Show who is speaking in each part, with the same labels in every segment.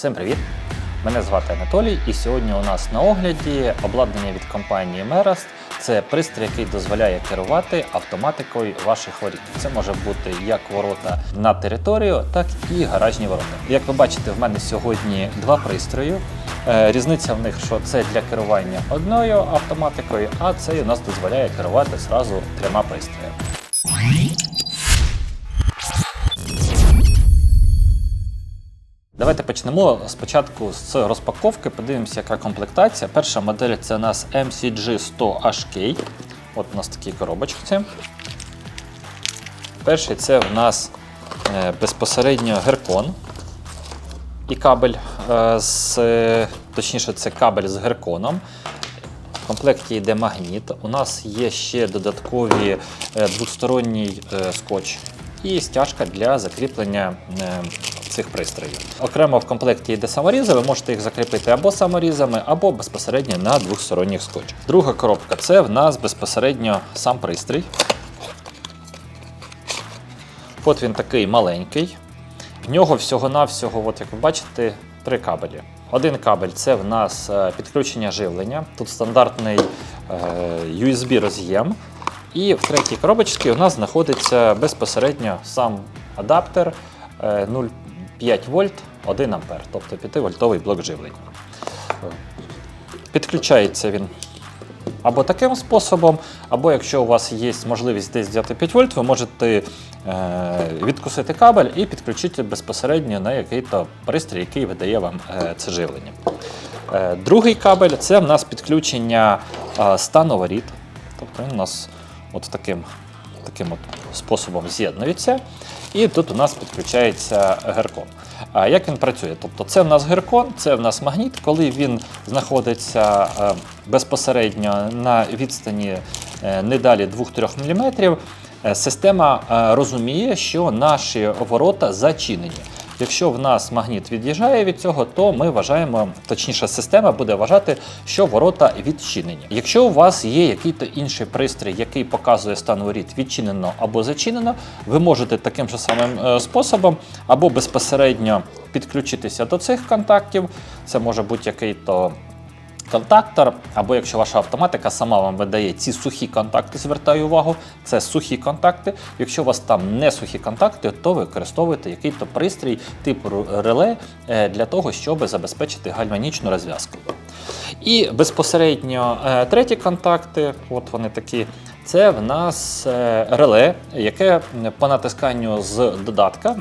Speaker 1: Всім привіт! Мене звати Анатолій, і сьогодні у нас на огляді обладнання від компанії Merast. Це пристрій, який дозволяє керувати автоматикою ваших воріт. Це може бути як ворота на територію, так і гаражні ворота. Як ви бачите, в мене сьогодні два пристрої. Е, Різниця в них, що це для керування одною автоматикою, а цей у нас дозволяє керувати зразу трьома пристроями. Давайте почнемо спочатку з розпаковки. Подивимося, яка комплектація. Перша модель це у нас MCG 100 HK. От у нас такі коробочки. Перший це в нас е, безпосередньо геркон і кабель е, з, точніше, це кабель з герконом. В комплекті йде магніт. У нас є ще додаткові е, двосторонній е, скотч і стяжка для закріплення е, цих пристроїв. Окремо в комплекті йде саморізи, ви можете їх закріпити або саморізами, або безпосередньо на двохсторонніх скотчах. Друга коробка це в нас безпосередньо сам пристрій. От він такий маленький. В нього всього-навсього, от як ви бачите, три кабелі. Один кабель це в нас е, підключення живлення. Тут стандартний е, USB роз'єм. І в третій коробочці у нас знаходиться безпосередньо сам адаптер е, 0,5 вольт 1 ампер, тобто 5-вольтовий блок живлення. Підключається він або таким способом, або якщо у вас є можливість десь взяти 5 вольт, ви можете е, відкусити кабель і підключити безпосередньо на який-то пристрій, який видає вам е, це живлення. Е, другий кабель це в нас підключення стану воріт. Тобто він у нас от таким, таким от способом з'єднується. І тут у нас підключається геркон. А як він працює? Тобто це в нас геркон, це в нас магніт. Коли він знаходиться е, безпосередньо на відстані е, не далі 2-3 мм, е, система розуміє, що наші ворота зачинені. Якщо в нас магніт від'їжджає від цього, то ми вважаємо, точніше, система буде вважати, що ворота відчинені. Якщо у вас є який-то інший пристрій, який показує стан воріт відчинено або зачинено, ви можете таким же самим е, способом або безпосередньо підключитися до цих контактів. Це може бути який-то контактор, або якщо ваша автоматика сама вам видає ці сухі контакти, звертаю увагу, це сухі контакти. Якщо у вас там не сухі контакти, то ви використовуєте який-то пристрій типу реле е, для того, щоб забезпечити гальванічну розв'язку. І безпосередньо е, треті контакти, от вони такі. Це в нас е, реле, яке по натисканню з додатка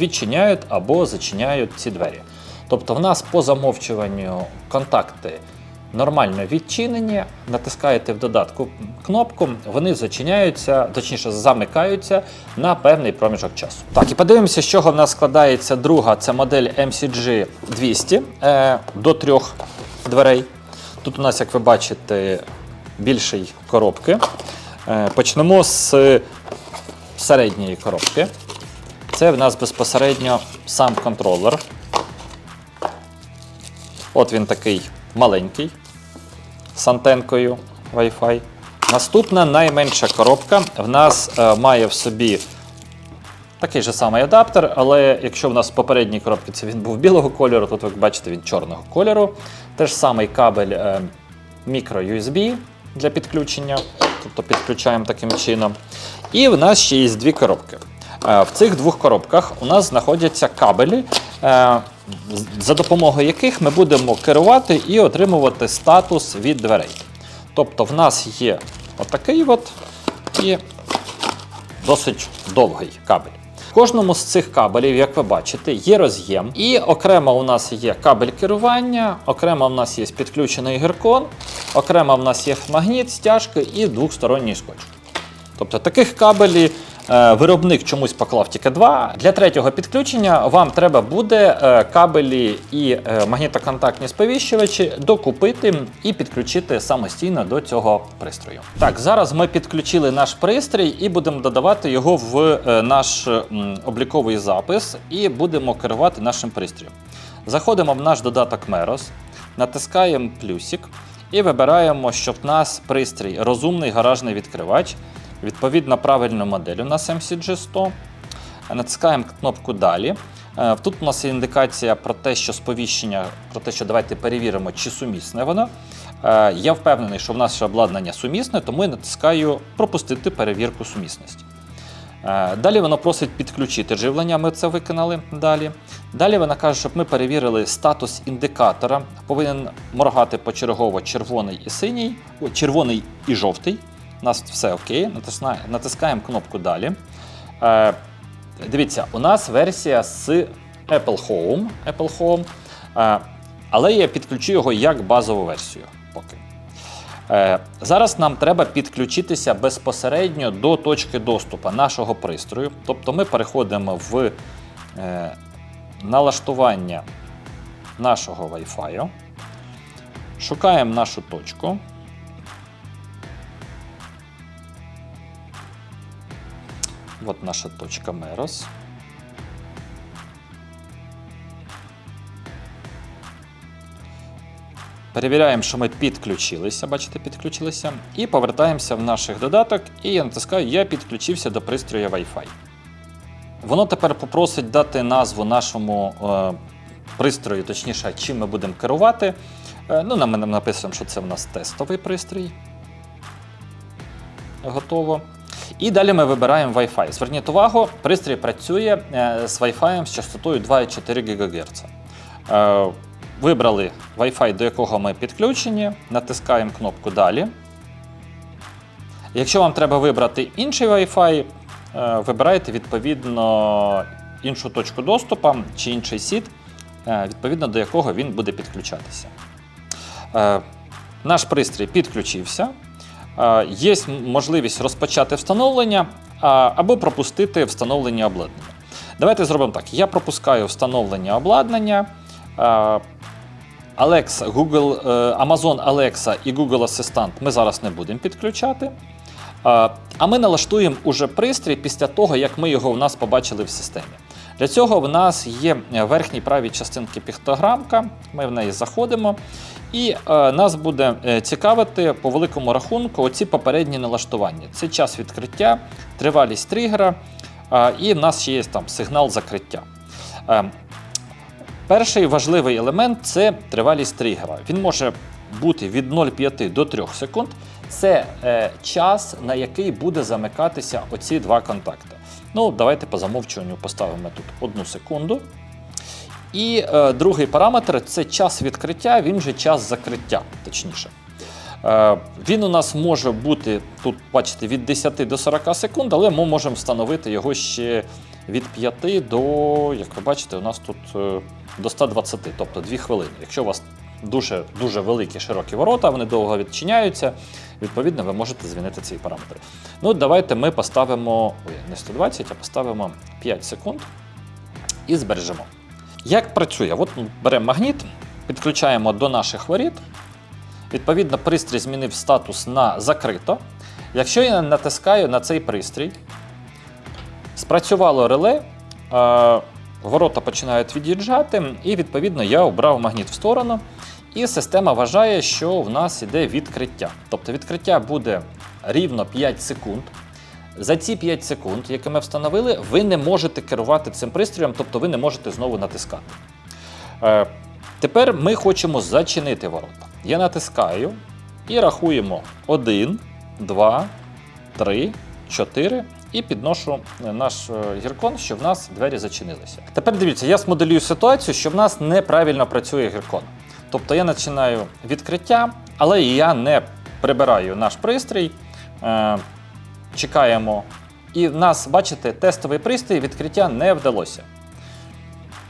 Speaker 1: відчиняють або зачиняють ці двері. Тобто в нас по замовчуванню контакти нормально відчинені, натискаєте в додатку кнопку, вони зачиняються, точніше замикаються на певний проміжок часу. Так, і подивимося, з чого в нас складається друга, це модель MCG 200 е, до трьох дверей. Тут у нас, як ви бачите, більший коробки. Е, почнемо з середньої коробки. Це в нас безпосередньо сам контролер. От він такий маленький з антенкою Wi-Fi. Наступна найменша коробка в нас е, має в собі такий же самий адаптер, але якщо в нас в попередній коробці це він був білого кольору, тут ви бачите він чорного кольору. Теж самий кабель е, micro USB для підключення, тобто підключаємо таким чином. І в нас ще є дві коробки. Е, В цих двох коробках у нас знаходяться кабелі, е, за допомогою яких ми будемо керувати і отримувати статус від дверей. Тобто в нас є отакий от і досить довгий кабель. В кожному з цих кабелів, як ви бачите, є роз'єм. І окремо у нас є кабель керування, окремо в нас є підключений геркон, окремо в нас є магніт, стяжки і двохсторонній скотч. Тобто таких кабелів виробник чомусь поклав тільки два. Для третього підключення вам треба буде е, кабелі і е, магнітоконтактні сповіщувачі докупити і підключити самостійно до цього пристрою. Так, зараз ми підключили наш пристрій і будемо додавати його в е, наш обліковий запис і будемо керувати нашим пристроєм. Заходимо в наш додаток Meros, натискаємо плюсик і вибираємо, щоб нас пристрій розумний гаражний відкривач. Відповідно, правильну модель у нас MCG100. Натискаємо кнопку Далі. Е, Тут у нас є індикація про те, що сповіщення, про те, що давайте перевіримо, чи сумісне воно. Е, Я впевнений, що в наше обладнання сумісне, тому я натискаю пропустити перевірку сумісності. Е, Далі воно просить підключити живлення, ми це виконали далі. Далі вона каже, щоб ми перевірили статус індикатора. Повинен моргати почергово червоний і синій, червоний і жовтий. У нас все окей. Натискаємо кнопку далі. Е, Дивіться, у нас версія з Apple Home, Apple Home е, але я підключу його як базову версію поки. Е, Зараз нам треба підключитися безпосередньо до точки доступу нашого пристрою. Тобто ми переходимо в е, налаштування нашого Wi-Fi, шукаємо нашу точку. От наша точка Мерос. Перевіряємо, що ми підключилися, бачите, підключилися. І повертаємося в наших додаток, і я натискаю Я підключився до пристрою Wi-Fi. Воно тепер попросить дати назву нашому е, пристрою, точніше, чим ми будемо керувати. Е, ну, нам написано, що це в нас тестовий пристрій. Готово. І далі ми вибираємо Wi-Fi. Зверніть увагу, пристрій працює е, з Wi-Fi з частотою 2,4 ГГц. Е, Вибрали Wi-Fi, до якого ми підключені, натискаємо кнопку Далі. Якщо вам треба вибрати інший Wi-Fi, е, вибирайте відповідно іншу точку доступу чи інший сіт, відповідно до якого він буде підключатися. Наш пристрій підключився. Є можливість розпочати встановлення або пропустити встановлення обладнання. Давайте зробимо так. Я пропускаю встановлення обладнання. Alexa, Google, е, Amazon Alexa і Google Assistant ми зараз не будемо підключати. А ми налаштуємо уже пристрій після того, як ми його в нас побачили в системі. Для цього в нас є в верхній правій частинці піктограмка, ми в неї заходимо, і е, нас буде е, цікавити по великому рахунку оці попередні налаштування. Це час відкриття, тривалість тригера, е, і в нас є там сигнал закриття. Е, Перший важливий елемент це тривалість тригера. Він може бути від 0,5 до 3 секунд. Це е, час, на який буде замикатися оці два контакти. Ну, давайте по замовчуванню поставимо тут одну секунду. І е, другий параметр це час відкриття, він же час закриття, точніше. Е, він у нас може бути тут, бачите, від 10 до 40 секунд, але ми можемо встановити його ще від 5 до, як ви бачите, у нас тут е, до 120, тобто 2 хвилини. Якщо у вас дуже, дуже великі широкі ворота, вони довго відчиняються, відповідно, ви можете змінити ці параметри. Ну, давайте ми поставимо ой, не 120, а поставимо 5 секунд і збережемо. Як працює? От беремо магніт, підключаємо до наших воріт. Відповідно, пристрій змінив статус на закрито. Якщо я натискаю на цей пристрій, спрацювало реле, е, ворота починають від'їжджати, і відповідно я обрав магніт в сторону. І система вважає, що в нас іде відкриття. Тобто відкриття буде рівно 5 секунд. За ці 5 секунд, які ми встановили, ви не можете керувати цим пристроєм, тобто ви не можете знову натискати. Е, тепер ми хочемо зачинити ворота. Я натискаю і рахуємо 1, 2, 3, 4 і підношу е, наш е, гіркон, що в нас двері зачинилися. Тепер дивіться, я смоделюю ситуацію, що в нас неправильно працює гіркон. Тобто я починаю відкриття, але я не прибираю наш пристрій. Чекаємо. І в нас, бачите, тестовий пристрій відкриття не вдалося.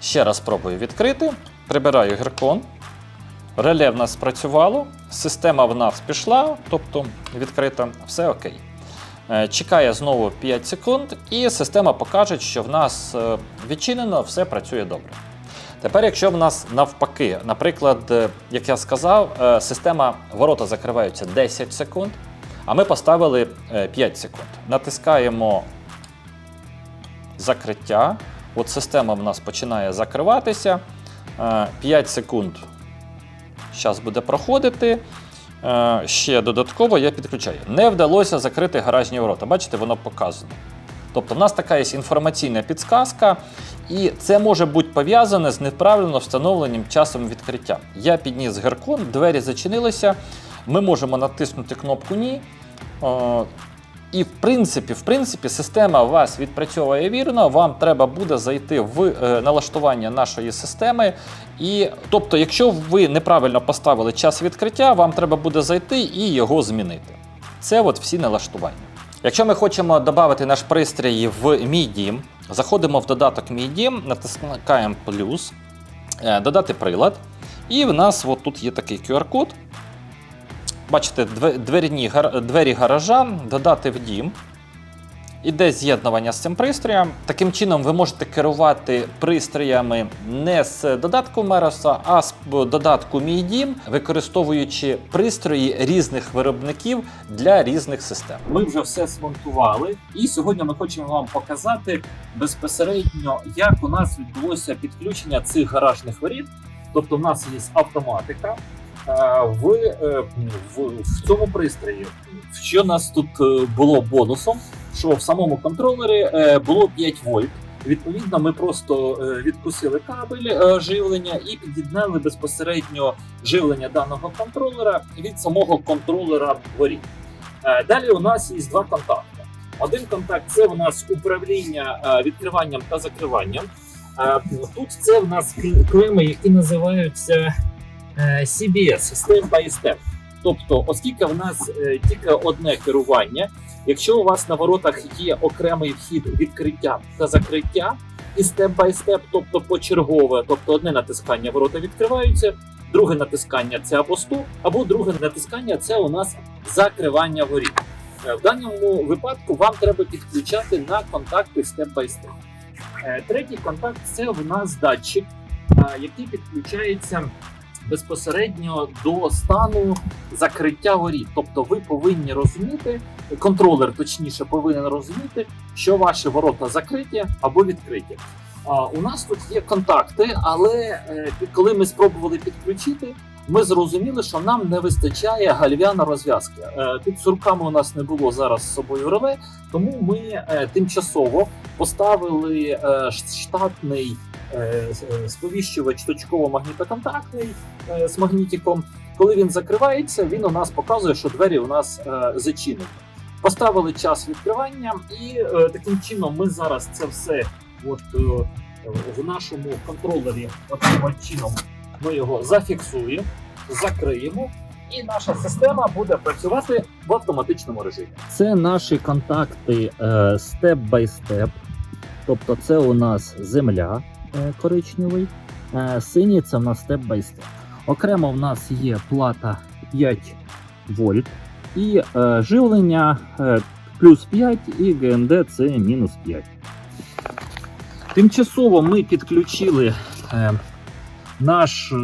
Speaker 1: Ще раз спробую відкрити, прибираю гіркон. Реле в нас спрацювало, система в нас пішла, тобто відкрита, все окей. Е, Чекає знову 5 секунд, і система покаже, що в нас е, відчинено, все працює добре. Тепер, якщо в нас навпаки, наприклад, е, як я сказав, система ворота закриваються 10 секунд, а ми поставили е, 5 секунд. Натискаємо закриття. От система в нас починає закриватися. Е, 5 секунд зараз буде проходити. Е, Ще додатково я підключаю. Не вдалося закрити гаражні ворота. Бачите, воно показано. Тобто, в нас така є інформаційна підсказка, І це може бути пов'язане з неправильно встановленим часом відкриття. Я підніс геркон, двері зачинилися. Ми можемо натиснути кнопку Ні. Е, І в принципі, в принципі, система вас відпрацьовує вірно. Вам треба буде зайти в е, налаштування нашої системи. І тобто, якщо ви неправильно поставили час відкриття, вам треба буде зайти і його змінити. Це от всі налаштування. Якщо ми хочемо додати наш пристрій в мій дім, заходимо в додаток Мій дім, натискаємо плюс, е, додати прилад. І в нас от тут є такий QR-код. Бачите, дверні, двері гаража, додати в дім. Іде з'єднування з цим пристроєм. Таким чином, ви можете керувати пристроями не з додатку Мероса, а з додатку Мій Дім, використовуючи пристрої різних виробників для різних систем.
Speaker 2: Ми вже все смонтували, і сьогодні ми хочемо вам показати безпосередньо, як у нас відбулося підключення цих гаражних воріт. Тобто, в нас є автоматика. Е, В, е, в, в цьому пристрої, що нас тут е, було бонусом, що в самому контролері е, було 5 вольт. Відповідно, ми просто відкусили кабель живлення і під'єднали безпосередньо живлення даного контролера від самого контролера воріт. Е, Далі у нас є два контакти. Один контакт це у нас управління відкриванням та закриванням. Тут це в нас клеми, які називаються CBS Step by Step. Тобто, оскільки в нас е, тільки одне керування, якщо у вас на воротах є окремий вхід відкриття та закриття, і степ бай степ, тобто почергове, тобто одне натискання ворота відкриваються, друге натискання це або стоп, або друге натискання це у нас закривання воріт. Е, В даному випадку вам треба підключати на контакти степ бай степ. Третій контакт це у нас датчик, е, який підключається безпосередньо до стану закриття воріт. Тобто ви повинні розуміти, контролер точніше повинен розуміти, що ваші ворота закриті або відкриті. А, у нас тут є контакти, але е, коли ми спробували підключити, ми зрозуміли, що нам не вистачає гальвяна розв'язки. Е, Тут з у нас не було зараз з собою реле, тому ми е, тимчасово поставили е, штатний е, е, сповіщувач точково-магнітоконтактний е, з магнітиком. Коли він закривається, він у нас показує, що двері у нас е, зачинені. Поставили час відкривання, і е, таким чином ми зараз це все от, е, в нашому контролері от чином ми його зафіксуємо, закриємо, і наша система буде працювати в автоматичному режимі. Це наші контакти степ бай степ. Тобто, це у нас земля е, коричневий, е, синій це в нас степ бай степ. Окремо в нас є плата 5 вольт і е, живлення е, плюс 5 і ГНД це мінус 5. Тимчасово ми підключили е, наш е,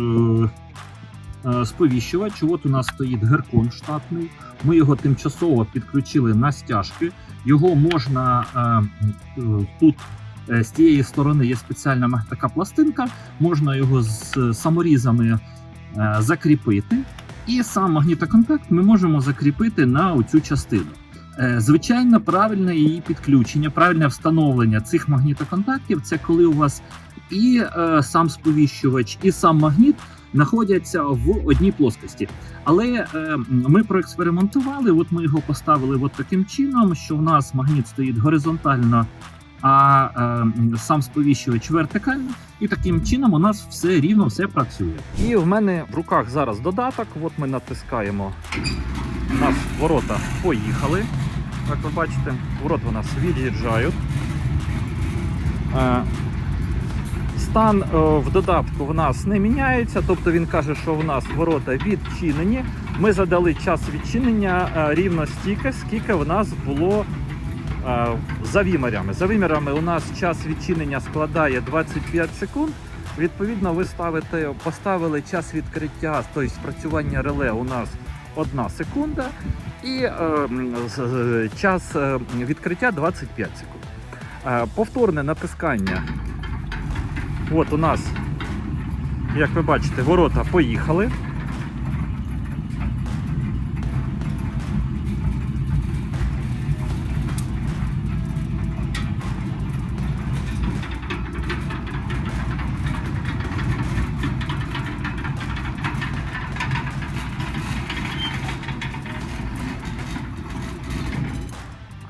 Speaker 2: е, сповіщувач. От у нас стоїть геркон штатний. Ми його тимчасово підключили на стяжки. Його можна е, е, тут е, з тієї сторони є спеціальна така пластинка, можна його з е, саморізами е, закріпити. І сам магнітоконтакт ми можемо закріпити на оцю частину. Е, Звичайно, правильне її підключення, правильне встановлення цих магнітоконтактів це коли у вас і е, сам сповіщувач, і сам магніт знаходяться в одній плоскості. Але е, ми проекспериментували, от ми його поставили от таким чином, що в нас магніт стоїть горизонтально, а е, сам сповіщувач вертикально. І таким чином у нас все рівно, все працює.
Speaker 1: І в мене в руках зараз додаток. От ми натискаємо. У нас ворота поїхали. Як ви бачите, ворота у нас від'їжджають. Е, Стан е, в додатку в нас не міняється, тобто він каже, що в нас ворота відчинені. Ми задали час відчинення е, рівно стільки, скільки в нас було за вимірями. За вимірами у нас час відчинення складає 25 секунд. Відповідно, ви ставите, поставили час відкриття, тобто спрацювання реле у нас 1 секунда, і е, час е, відкриття 25 секунд. Е, повторне натискання. От у нас, як ви бачите, ворота поїхали.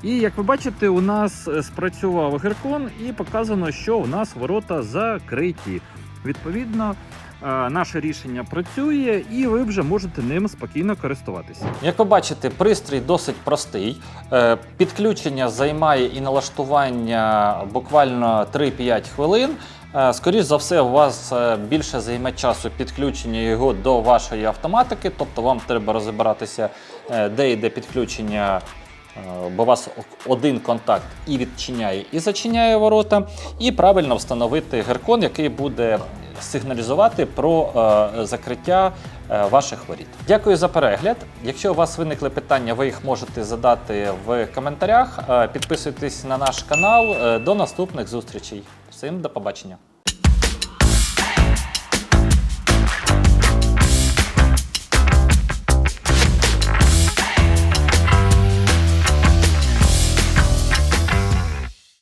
Speaker 1: І як ви бачите, у нас е, спрацював геркон і показано, що у нас ворота закриті. Відповідно, е, наше рішення працює, і ви вже можете ним спокійно користуватися. Як ви бачите, пристрій досить простий. Е, Підключення займає і налаштування буквально 3-5 хвилин. Е, Скоріш за все, у вас більше займе часу підключення його до вашої автоматики, тобто вам треба розібратися, де йде підключення. Е, Бо у вас один контакт і відчиняє, і зачиняє ворота, і правильно встановити геркон, який буде сигналізувати про е, закриття е, ваших воріт. Дякую за перегляд. Якщо у вас виникли питання, ви їх можете задати в коментарях. Підписуйтесь на наш канал. До наступних зустрічей. Всім до побачення.